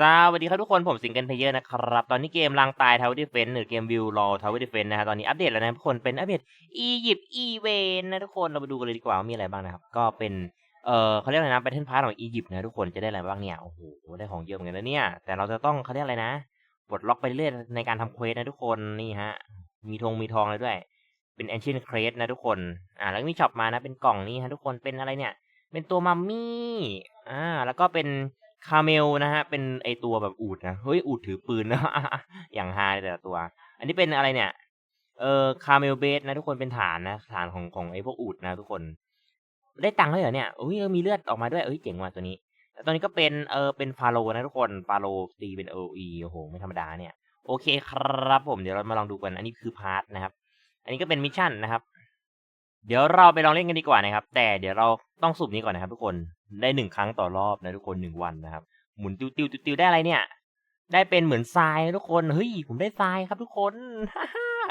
สวัสดีครับทุกคนผมสิงเกิลเพเยอร์นะครับ ตอนนี้เกมลังตายทาวเวอร์ดิเฟนหรือเกมวิวรอทาวเวอร์ดิเฟนนะฮะตอนนี้อัปเดตแล้วนะทุกคนเป็นอัปเดตอียิปต์อีเวนนะทุกคนเราไปดูกันเลยดีกว่าว่ามีอะไรบ้างนะครับ ก็เป็นเออเขาเรียกอะไรนะแบทเทิลพาร์ของอียิปต์นะทุกคนจะได้อะไรบ้างเนี่ยโอ้โหได้ของเยอะเหมือนกันนะเนี่ย แต่เราจะต้องเขาเรียกอะไรนะปลดล็อกไปเรื่อยในการทำเควสนะทุกคนนี่ฮะมีธงมีทองเลยด้วย เป็น ancient crate นะทุกคนอ่าแล้วมีช็อปมานะเป็นกล่องนี้ฮะทุกคนเป็นอะไรเนี่ย เป็นตัวมัมมี่อ่าแล้วก็เป็น คาเมลนะฮะ เป็นไอตัวแบบอูดนะเฮ้ยอูดถือปืนนะอย่างฮาแต่ละตัว อันนี้เป็นอะไรเนี่ย เออคาเมลเบสนะทุกคนเป็นฐานนะฐานของของไอพวกอูดนะทุกคน ได้ตังค์แล้วเหรอเนี่ยอุ้ยมีเลือดออกมาด้วยเอ้ยเจ๋งว่ะตัวนี้แล้วตัวนี้ก็เป็นเออเป็นฟาโลนะทุกคนฟาโลตีเป็น OE โอ้โหไม่ธรรมดาเนี่ย โอเคครับผมเดี๋ยวเรามาลองดูกัน อันนี้คือพาร์ทนะครับ อันนี้ก็เป็นมิชชั่นนะครับ เดี๋ยวเราไปลองเล่นกันดีกว่านะครับ แต่เดี๋ยวเราต้องสุ่มนี้ก่อนนะครับ ทุกคนได้หนึ่งครั้งต่อรอบนะทุกคนหนึ่งวันนะครับ หมุนติวติวติวติวได้อะไรเนี่ย ได้เป็นเหมือนทรายทุกคนเฮ้ยผมได้ทรายครับ ทุกคน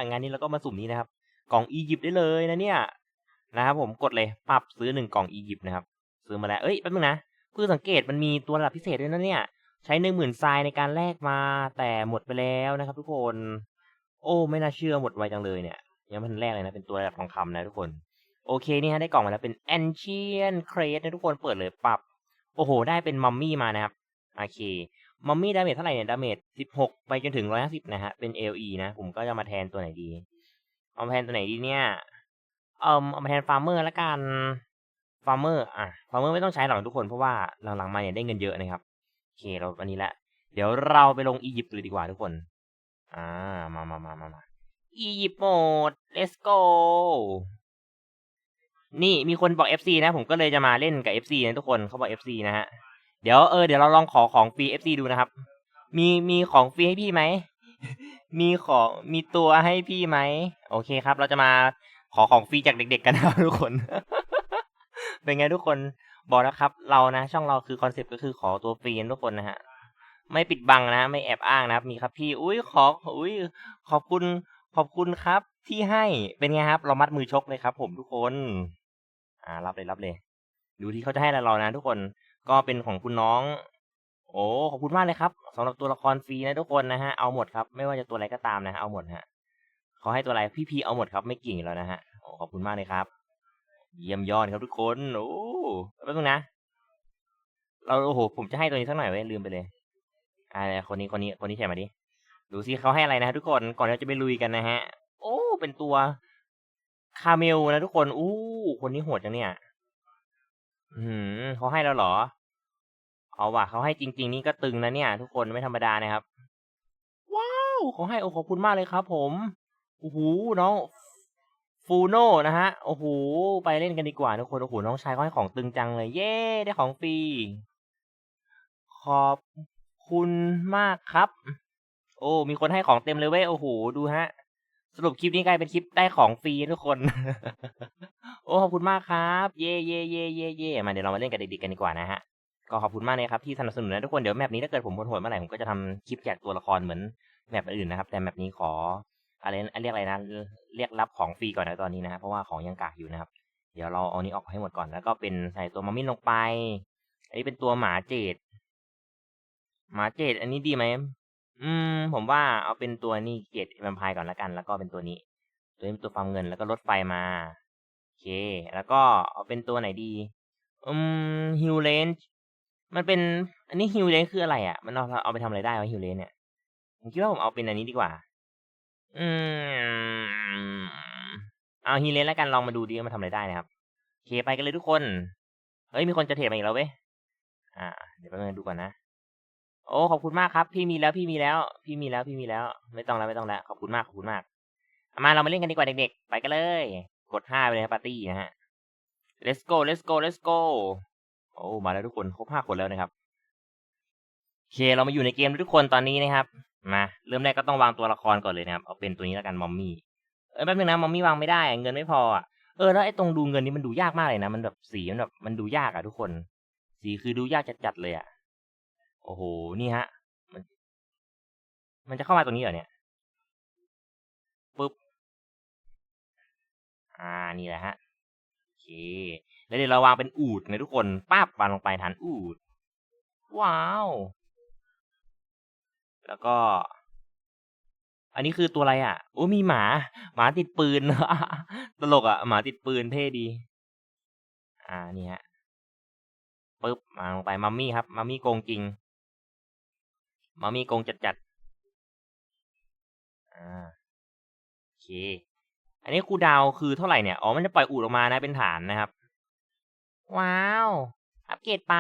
งานนี้เราก็มาสุ่มนี้นะครับ กล่องอียิปต์ได้เลยนะเนี่ยนะครับผมกดเลยปรับซื้อหนึ่งกล่องอียิปต์นะครับ ซื้อมาแล้วเอ้ยแป๊บนึงนะเพื่อสังเกตมันมีตัวระดับพิเศษด้วยนะเนี่ย ใช้หนึ่งหมื่นทรายในการแลกมาแต่หมดไปแล้วนะครับ ทุกคน โอ้ ไม่น่าเชื่อหมดไวจังเลยเนี่ย ยังไม่ทันแรกเลยนะ เป็นตัวระดับทองคำนะทุกคน โอเคนี่ฮะได้กล่องมาแล้วเป็น ancient crate นะทุกคนเปิดเลยปรับ โอ้โห ได้เป็นมัมมี่มานะครับ โอเค มัมมี่ดาเมจเท่าไหร่เนี่ย ดาเมจ 16 ไปจนถึง 150 นะฮะ เป็น LE นะ ผมก็จะมาแทนตัวไหนดี เอามาแทนตัวไหนดีเนี่ย เอ่มเอามาแทนฟาร์มเมอร์ละกัน ฟาร์มเมอร์ อะ ฟาร์มเมอร์ไม่ต้องใช้หรอกทุกคน เพราะว่าหลังๆมาเนี่ยได้เงินเยอะนะครับ โอเค เราวันนี้ละ เดี๋ยวเราไปลงอียิปต์เลยดีกว่าทุกคน อ่า มามามามามา อียิปต์โหมด let's go นี่มีคนบอก FC นะ ผมก็เลยจะมาเล่นกับ FC นะทุกคนเขาบอก FC นะฮะ เดี๋ยวเออเดี๋ยวเราลองขอของฟรี FC ดูนะครับ มีมีของฟรีให้พี่ไหม มีของมีตัวให้พี่ไหม โอเคครับ เราจะมาขอของฟรีจากเด็ก ๆ กันนะทุกคน เป็นไงทุกคนบอกแล้วครับ เรานะ ช่องเราคือคอนเซปต์ก็คือขอตัวฟรีนะทุกคนนะฮะ ไม่ปิดบังนะ ไม่แอบอ้างนะครับ มีครับพี่ อุ้ยขออุ้ยขอบคุณ ขอบคุณครับที่ให้เป็นไงครับ เรามัดมือชกเลยครับ ผมทุกคน อ่า รับเลยรับเลย ดูที่เขาจะให้อะไรเรานะ ทุกคนก็เป็นของคุณน้อง โอ้ขอบคุณมากเลยครับสำหรับตัวละครฟรีนะทุกคนนะฮะเอาหมดครับไม่ว่าจะตัวอะไรก็ตามนะฮะเอาหมดฮะเขาให้ตัวอะไรพี่พีเอาหมดครับ ไม่เก่งแล้วนะฮะโอ้ขอบคุณมากเลยครับ เยี่ยมยอดครับทุกคนโอ้แป๊บนึงนะเราโอ้โหผมจะให้ตัวนี้สักหน่อยไว้ลืมไปเลยอ่าคนนี้คนนี้คนนี้ใช่ไหมดิ ดูซิเขาให้อะไรนะทุกคนก่อนเราจะไปลุยกันนะฮะ โอ้ เป็นตัวคาเมลนะทุกคนอู้คนนี้โหดจังเนี่ย อืมเขาให้แล้วเหรอ เอาว่ะเขาให้จริง ๆ นี่ก็ตึงนะเนี่ย ทุกคนไม่ธรรมดานะครับ ว้าวเขาให้โอ้ขอบคุณมากเลยครับ ผมโอ้โหน้องฟูโน่นะฮะโอ้โหไปเล่นกันดีกว่าทุกคนโอ้โหน้องชายเขาให้ของตึงจังเลย เย้ได้ของฟรีขอบคุณมากครับ โอ้ มีคนให้ของเต็มเลยเว้ย โอ้โห ดูฮะ สรุปคลิปนี้กลายเป็นคลิปได้ของฟรีทุกคน โอ้ ขอบคุณมากครับ เย่เย่เย่เย่เย่มาเดี๋ยวเรามาเล่นกับเด็กๆกันดีกว่านะฮะ ก็ขอบคุณมากเลยครับที่สนับสนุนนะทุกคน เดี๋ยวแมปนี้ถ้าเกิดผมโหดๆเมื่อไหร่ผมก็จะทำคลิปแจกตัวละครเหมือนแมปอื่นนะครับ แต่แมปนี้ขออะไรเรียกอะไรนะ เรียกรับของฟรีก่อนนะตอนนี้นะครับ เพราะว่าของยังกากอยู่นะครับ เดี๋ยวเราเอานี้ออกให้หมดก่อน แล้วก็เป็นใส่ตัวมามินลงไป อันนี้เป็นตัวหมาเจดหมาเจดอันนี้ดีไหม อืม ผมว่าเอาเป็นตัวนี้เจดแวมไพร์ก่อนละกัน แล้วก็เป็นตัวนี้ ตัวนี้เป็นตัวฟาร์มเงินแล้วก็รถไฟมา โอเค แล้วก็เอาเป็นตัวไหนดี อืมฮิวเลนมันเป็น อันนี้ฮิวเลนคืออะไรอะ มันเอาเอาไปทำอะไรได้วะฮิวเลนเนี่ย ผมคิดว่าผมเอาเป็นอันนี้ดีกว่า อืม เอาฮิวเลนแล้วกันลองมาดูดีว่ามันทำอะไรได้นะครับ โอเคไปกันเลยทุกคน เฮ้ยมีคนจะเทรดมาอีกแล้วเว้ย อ่า เดี๋ยวแป๊บนึงดูก่อนนะ โอ้ขอบคุณมากครับ พี่มีแล้วพี่มีแล้ว พี่มีแล้วพี่มีแล้ว ไม่ต้องแล้วไม่ต้องแล้วขอบคุณมากขอบคุณมากมาเรามาเล่นกันดีกว่าเด็กๆ ไปกันเลย กดห้าไปเลยปาร์ตี้นะฮะ let's go let's go let's go โอ้มาแล้วทุกคนครบห้าคนแล้วนะครับโอเคเรามาอยู่ในเกมด้วทุกคนตอนนี้นะครับมาเริ่มแรกก็ต้องวางตัวละครก่อนเลยนะครับเอาเป็นตัวนี้แล้วกันมอมมี่เออแป๊บนึงนะมอมมี่วางไม่ได้เงินไม่พออะเออแล้วไอ้ตรงดูเงินนี่มันดูยากมากเลยนะมันแบบสีมันแบบมันดูยากอะทุกคน สีคือดูยากจัดๆเลยอะ โอ้โห นี่ฮะ มัน มันจะเข้ามาตรงนี้เหรอเนี่ยปึ๊บ อ่า นี่แหละฮะ โอเค แล้วเดี๋ยวเราวางเป็นอูดนะทุกคน ป้าบวางลงไปฐานอูด ว้าว แล้วก็ อันนี้คือตัวอะไรอะ โอ้มีหมา หมาติดปืน ตลกอะ หมาติดปืนเท่ดี อ่า นี่ฮะปึ๊บมาลงไป มัมมี่ครับ มัมมี่โกงจริง มัมมี่โกงจัดจัดๆอ่าโอเค อันนี้คูดาวคือเท่าไหร่เนี่ย อ๋อ มันจะปล่อยอูดออกมานะเป็นฐานนะครับ ว้าว อัปเกรดไป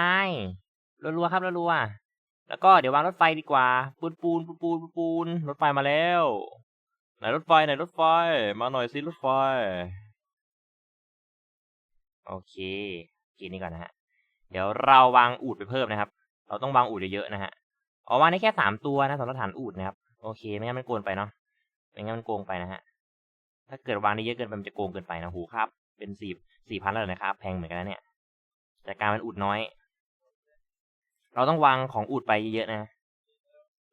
รัวๆครับรัวๆแล้วก็เดี๋ยววางรถไฟดีกว่า ปูนปูนปูนปูนปูนรถไฟมาแล้วไหนรถไฟไหนรถไฟ มาหน่อยสิรถไฟ โอเคกินนี้ก่อนนะฮะ เดี๋ยวเราวางอูดไปเพิ่มนะครับ เราต้องวางอูดเยอะๆนะฮะ อ๋อวางได้แค่สามตัวนะสำหรับฐานอูดนะครับ โอเค ไม่งั้นมันโกงไปเนาะไม่งั้นมันโกงไปนะฮะ ถ้าเกิดวางได้เยอะเกินไปมันจะโกงเกินไปนะหูครับ เป็นสี่สี่พันแล้วนะครับ แพงเหมือนกันนะเนี่ย แต่การมันอูดน้อย เราต้องวางของอูดไปเยอะๆนะ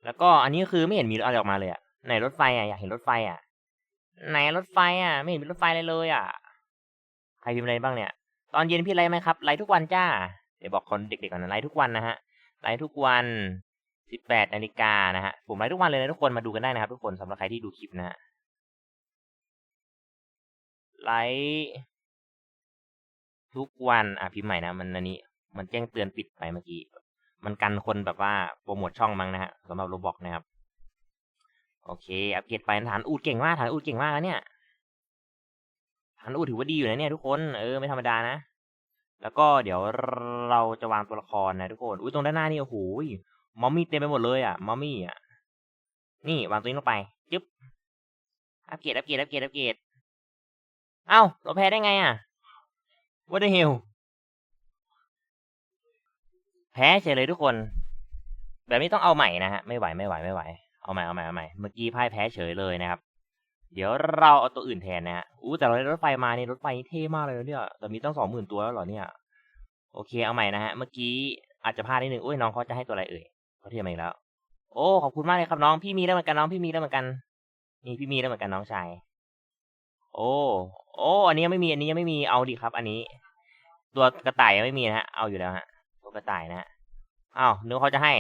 แล้วก็อันนี้คือไม่เห็นมีอะไรออกมาเลยอะไหนรถไฟอะอยากเห็นรถไฟอะไหนรถไฟอะไม่เห็นมีรถไฟเลยเลยอะใครพิมพ์อะไรบ้างเนี่ย ตอนเย็นพี่ไลฟ์ไหมครับไลฟ์ทุกวันจ้า เดี๋ยวบอกคนเด็กๆก่อนนะไลฟ์ทุกวันนะฮะไลฟ์ทุกวัน สิบแปดนาฬิกานะฮะผมไลฟ์ทุกวันเลยนะทุกคนมาดูกันได้นะครับ ทุกคนสำหรับใครที่ดูคลิปนะฮะไลฟ์ทุกวันอะพิมพ์ใหม่นะมันอันนี้ มันแจ้งเตือนปิดไปเมื่อกี้ มันกันคนแบบว่าโปรโมทช่องมั้งนะฮะสำหรับโรบอกนะครับ โอเค อัปเกรดไปฐานอูดเก่งมากฐานอูดเก่งมากแล้วเนี่ยฐานอูดถือว่าดีอยู่นะเนี่ยทุกคนเออไม่ธรรมดานะแล้วก็เดี๋ยวเราจะวางตัวละครนะทุกคน อุ้ยตรงด้านหน้านี่โอ้โห มอมมี่เต็มไปหมดเลยอะ มอมมี่อะ นี่วางตัวนี้ลงไป จึ๊บ อัปเกรด อัปเกรด อัปเกรด อัปเกรด เอ้า เราแพ้ได้ไงอะ What the hell แพ้เฉยเลยทุกคน แบบนี้ต้องเอาใหม่นะฮะ ไม่ไหว ไม่ไหว ไม่ไหว เอาใหม่ เอาใหม่ เอาใหม่ เมื่อกี้พ่ายแพ้เฉยเลยนะครับ เดี๋ยวเราเอาตัวอื่นแทนนะฮะ อู้แต่เราได้รถไฟมานี่รถไฟเท่มากเลยเนี่ยแต่มีตั้งสองหมื่นตัวแล้วเหรอเนี่ย โอเค เอาใหม่นะฮะ เมื่อกี้อาจจะพลาดนิดนึงอุ้ยน้องเขาจะให้ตัวอะไรเอ่ย เขาเทียมอีกแล้ว โอ้ขอบคุณมากเลยครับน้องพี่มีแล้วเหมือนกันน้องพี่มีแล้วเหมือนกันนี่พี่มีแล้วเหมือนกันน้องชายโอ้โอ้อันนี้ยังไม่มีอันนี้ยังไม่มีเอาดิครับ อันนี้ ตัวกระต่ายยังไม่มีนะฮะเอาอยู่แล้วฮะตัวกระต่ายนะฮะอ้าวนึกเขาจะให้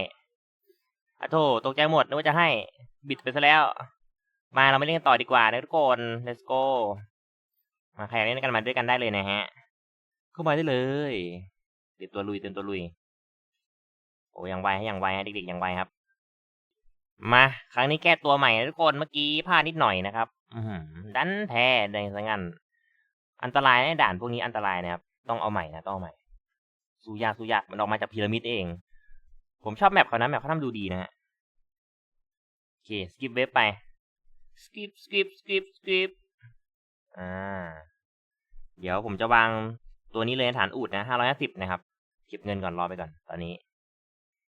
อะโถตกใจหมดนึกว่าจะให้ บิดไปซะแล้ว มาเราไม่เล่นกันต่อดีกว่านะทุกคน let's go มาใครอยากเล่นกันมาด้วยกันได้เลยนะฮะ เข้ามาได้เลยเตรียมตัวลุยเตรียมตัวลุย โอ้ยังไวให้ยังไวฮะเด็กๆยังไวครับ มาครั้งนี้แก้ตัวใหม่นะทุกคนเมื่อกี้พลาดนิดหน่อยนะครับ อืดันแพ้ในสังงันอันตรายในด่านพวกนี้อันตรายนะครับ ต้องเอาใหม่นะต้องเอาใหม่สู้ยากสู้ยากมันออกมาจากพีระมิดเอง ผมชอบแมปเขานะแมปเขาทำดูดีนะฮะโอเคสกิปเว็บไปสกิปสกิปสกิปสกิปอ่า เดี๋ยวผมจะวางตัวนี้เลยฐานอูดนะห้าร้อยห้าสิบนะครับ เก็บเงินก่อนรอไปก่อน ตอนนี้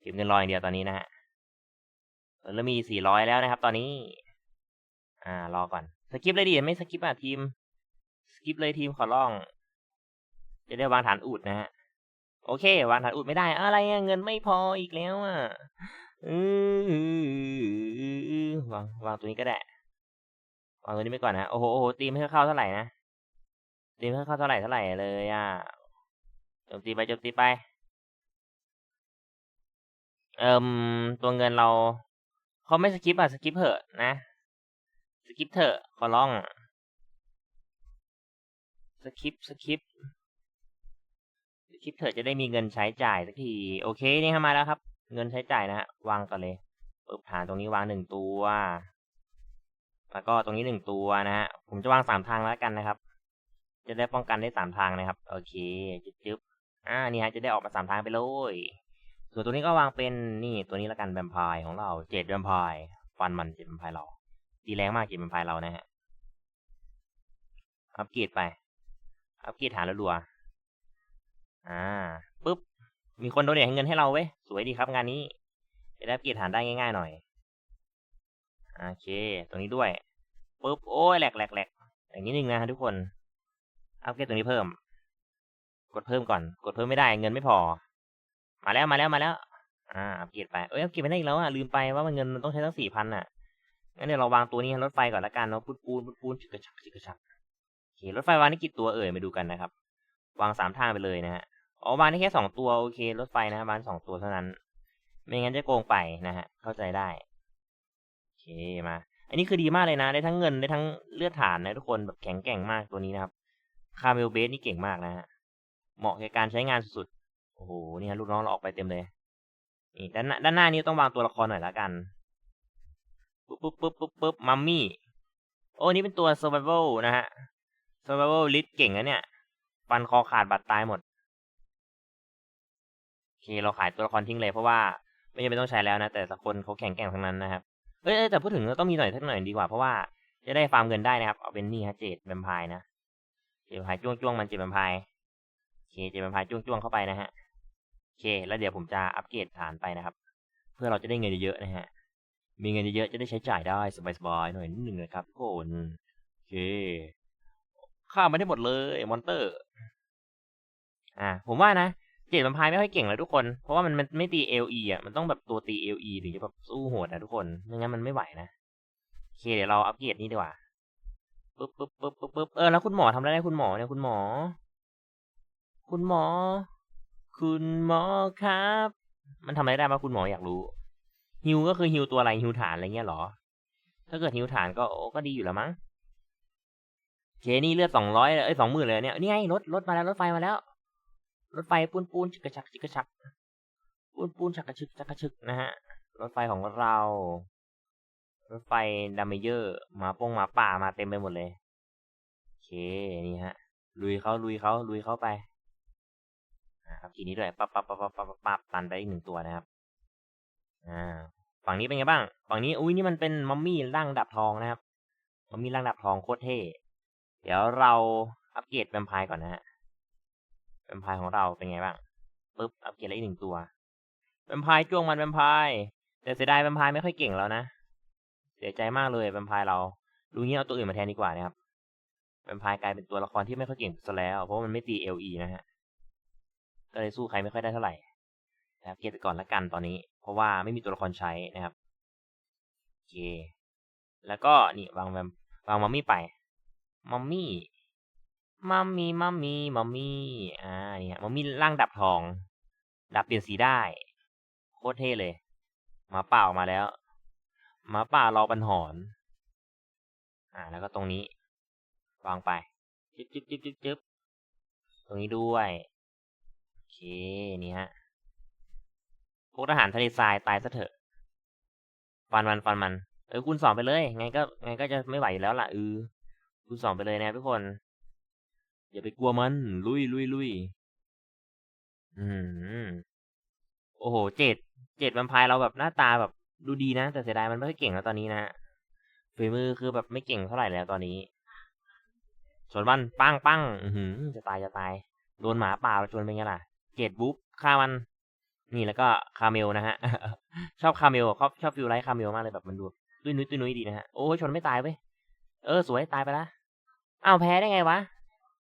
เก็บเงินรออย่างเดียวตอนนี้นะฮะแล้วมีสี่ร้อยแล้วนะครับ ตอนนี้ อ่ารอก่อนสกิปเลยดิไม่สกิปอะทีมสกิปเลยทีมขอร้อง จะได้วางฐานอูดนะฮะโอเค วางฐานอุดไม่ได้ อะไรเงินไม่พออีกแล้วอะวางวางตัวนี้ก็ได้วางตัวนี้ไปก่อนนะโอ้โหโอ้โหตีไม่เข้าเท่าไหร่นะตีไม่เข้าเท่าไหร่เท่าไหร่เลยอะโจมตีไปโจมตีไป เอ่มตัวเงินเราเขาไม่สกิปอะสกิปเถอะนะ สกิปเถอะขอร้อง สกิปสกิปคลิปเถอะจะได้มีเงินใช้จ่ายสักที โอเคนี่เข้ามาแล้วครับ เงินใช้จ่ายนะฮะวางก่อนเลยปึ๊บฐานตรงนี้วางหนึ่งตัว แล้วก็ตรงนี้หนึ่งตัวนะฮะผมจะวางสามทางแล้วกันนะครับ จะได้ป้องกันได้สามทางนะครับ โอเค จึ๊บจึ๊บอ่านี่ฮะจะได้ออกมาสามทางไปเลย ส่วนตัวนี้ก็วางเป็นนี่ตัวนี้แล้วกันแวมไพร์ของเราเจ็ดแวมไพร์ฟันมันเจ็ดแวมไพร์เราตีแรงมากเจ็ดแวมไพร์เรานะฮะอัปเกรดไปอัปเกรดฐานรัวๆอ่าปุ๊บมีคนโดนเนทเงินให้เราเว้ยสวยดีครับงานนี้จะได้เกียรฐานได้ง่ายๆหน่อยโอเค ตรงนี้ด้วยปุ๊บโอ้ยแหลกแหลกแหลกอย่างนี้หนึ่งนะทุกคนอัปเกรดตรงนี้เพิ่ม กดเพิ่มก่อน กดเพิ่มไม่ได้เงินไม่พอ มาแล้วมาแล้วมาแล้ว อ่าอัปเกรดไปเอ้ยอัปเกรดไม่ได้อีกแล้วอะลืมไปว่ามันเงินมันต้องใช้ตั้งสี่พันอะงั้นเดี๋ยวเราวางตัวนี้รถไฟก่อนละกันเนาะปูนปูนปูนปูนจิกกระชักจิกกระชักโอเครถไฟวางนี่กี่ตัวเอ่ยมาดูกันนะครับ วางสามทางไปเลยนะฮะอ๋อวางได้แค่สองตัวโอเครถไฟนะวางสองตัวเท่านั้น ไม่งั้นจะโกงไปนะฮะเข้าใจได้โอเคมา อันนี้คือดีมากเลยนะ ได้ทั้งเงินได้ทั้งเลือดฐานนะทุกคนแบบแข็งแกร่งมากตัวนี้นะครับคาเมลเบสนี่เก่งมากนะฮะเหมาะแก่การใช้งานสุด โอ้โหนี่ฮะลูกน้องเราออกไปเต็มเลยนี่ด้านหน้าด้านหน้านี้ต้องวางตัวละครหน่อยละกันปุ๊บปุ๊บปุ๊บปุ๊บปุ๊บมัมมี่โอ้นี่เป็นตัว survival นะฮะ survival list เก่งนะเนี่ยฟันคอขาดบาดตายหมดโอเคเราขายตัวละครทิ้งเลยเพราะว่าไม่จำเป็นต้องใช้แล้วนะ แต่ละคนเขาแข็งแกร่งทั้งนั้นนะครับเอ้ยแต่พูดถึงต้องมีหน่อยสักหน่อยดีกว่าเพราะว่าจะได้ฟาร์มเงินได้นะครับเอาเป็นนี่ฮะเจดแวมพร์นะเจดแวมพร์จ้วงจ้วงมันเจดแวมพร์โอเคเจดแวมพร์จ้วงจ้วงเข้าไปนะฮะ เค แล้วเดี๋ยวผมจะอัปเกรดฐานไปนะครับ เพื่อเราจะได้เงินเยอะๆนะฮะ มีเงินเยอะๆจะได้ใช้จ่ายได้สบายๆหน่อยนิดนึงนะครับทุกคนโอเคฆ่ามันได้หมดเลยมอนเตอร์ อ่า ผมว่านะเจดแวมไพร์ไม่ค่อยเก่งเลยทุกคน เพราะว่ามันมันไม่ตี LE อะ มันต้องแบบตัวตี LE ถึงจะแบบสู้โหดนะทุกคน ไม่งั้นมันไม่ไหวนะ โอเค เดี๋ยวเราอัปเกรดนี้ดีกว่า ปึ๊บปึ๊บปึ๊บปึ๊บปึ๊บเออ แล้วคุณหมอทำอะไรได้คุณหมอเนี่ยคุณหมอ คุณหมอ คุณหมอครับ มันทำอะไรได้บ้างคุณหมออยากรู้ฮิวก็คือฮิวตัวอะไรฮิวฐานอะไรเงี้ยเหรอ ถ้าเกิดฮิวฐานก็โอ้ก็ดีอยู่แล้วมั้งเคนี่เลือดสองร้อยเอ้ยสองหมื่นเลยเนี่ยนี่ไงรถรถมาแล้วรถไฟมาแล้ว รถไฟปูนปูนชิกกระชักชิกกระชักปูนปูนชักกระชึกชักกระชึกนะฮะ รถไฟของเรา รถไฟดัมเมเยอร์มาปงมาป่ามาเต็มไปหมดเลย โอเค นี่ฮะ ลุยเขาลุยเขาลุยเขาไป นะครับทีนี้ด้วยปั๊บปั๊บปั๊บปั๊บปั๊บปั๊บตันไปอีกหนึ่งตัวนะครับ อ่า ฝั่งนี้เป็นไงบ้าง ฝั่งนี้ อุ้ยนี่มันเป็นมัมมี่ร่างดับทองนะครับ มัมมี่ร่างดับทองโคตรเท่ เดี๋ยวเราอัปเกรดแวมไพร์ก่อนนะฮะ แวมไพร์ของเราเป็นไงบ้าง ปึ๊บ อัปเกรดอีกหนึ่งตัว แวมไพร์จ้วงมันแวมไพร์แต่เสียดายแวมไพร์ไม่ค่อยเก่งแล้วนะ เสียใจมากเลยแวมไพร์เรา ดูงี้เอาตัวอื่นมาแทนดีกว่านะครับแวมไพร์กลายเป็นตัวละครที่ไม่ค่อยเก่งซะแล้ว เพราะมันไม่ตี LE นะฮะ ก็เลยสู้ใครไม่ค่อยได้เท่าไหร่นะครับเก็บไปก่อนละกันตอนนี้ เพราะว่าไม่มีตัวละครใช้นะครับโอเค แล้วก็นี่วางแวมวางมัมมี่ไปมัมมี่มัมมี่มัมมี่มัมมี่อ่าเนี่ฮะมัมมี่ร่างดับทอง ดับเปลี่ยนสีได้ โคตรเท่เลยหมาป่าออกมาแล้วหมาป่ารอบันหอน อ่า แล้วก็ตรงนี้ วางไป จึ๊บจึ๊บจึ๊บจึ๊บจึ๊บตรงนี้ด้วย เค นี่ฮะ พวกทหารทะเลทรายตายซะเถอะ ฟันมันฟันมัน เออคุณสอนไปเลย ไงก็ไงก็จะไม่ไหวอยู่แล้วล่ะเออคุณสอนไปเลยนะทุกคน อย่าไปกลัวมัน ลุยลุยลุยอืมโอ้โห เจ็ด เจ็ดแวมไพร์เราแบบหน้าตาแบบดูดีนะ แต่เสียดายมันไม่ค่อยเก่งแล้วตอนนี้นะฝีมือคือแบบไม่เก่งเท่าไหร่แล้วตอนนี้ส่วนมันปังปังอือหือจะตายจะตาย โดนหมาป่าชนเป็นไงล่ะ เจ็ดบุ๊บฆ่ามัน นี่แล้วก็คาเมลนะฮะ ชอบคาเมลชอบชอบฟิลไลท์คาเมลมากเลยแบบมันดูตุ้ยนุ้ยตุ้ยนุ้ยดีนะฮะ โอ้ยชนไม่ตายเว้ย เออ สวยตายไปละอ้าวแพ้ได้ไงวะ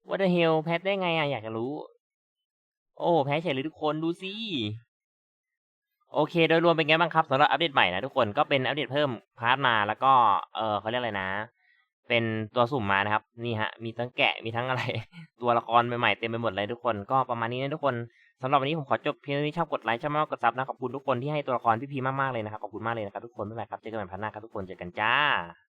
วัตอร์เฮลแพ้ได้ไงอะอยากจะรู้ โอ้แพ้เฉยเลยทุกคนดูสิโอเค โดยรวมเป็นไงบ้างครับสำหรับอัปเดตใหม่นะทุกคนก็เป็นอัปเดตเพิ่มพาร์ทมาแล้วก็เออเขาเรียกอะไรนะ เป็นตัวสุ่มมานะครับ นี่ฮะ มีทั้งแกะมีทั้งอะไร ตัวละครใหม่ๆเต็มไปหมดเลยทุกคน ก็ประมาณนี้นะทุกคนสำหรับวันนี้ผมขอจบเพียงเท่านี้ชอบกดไลค์ชอบมากกดซับนะขอบคุณทุกคนที่ให้ตัวละครพี่พีมากๆเลยนะครับขอบคุณมากเลยนะครับทุกคนบ๊ายบายครับเจอกันใหม่พันหน้าครับทุกคนเจอกันจ้า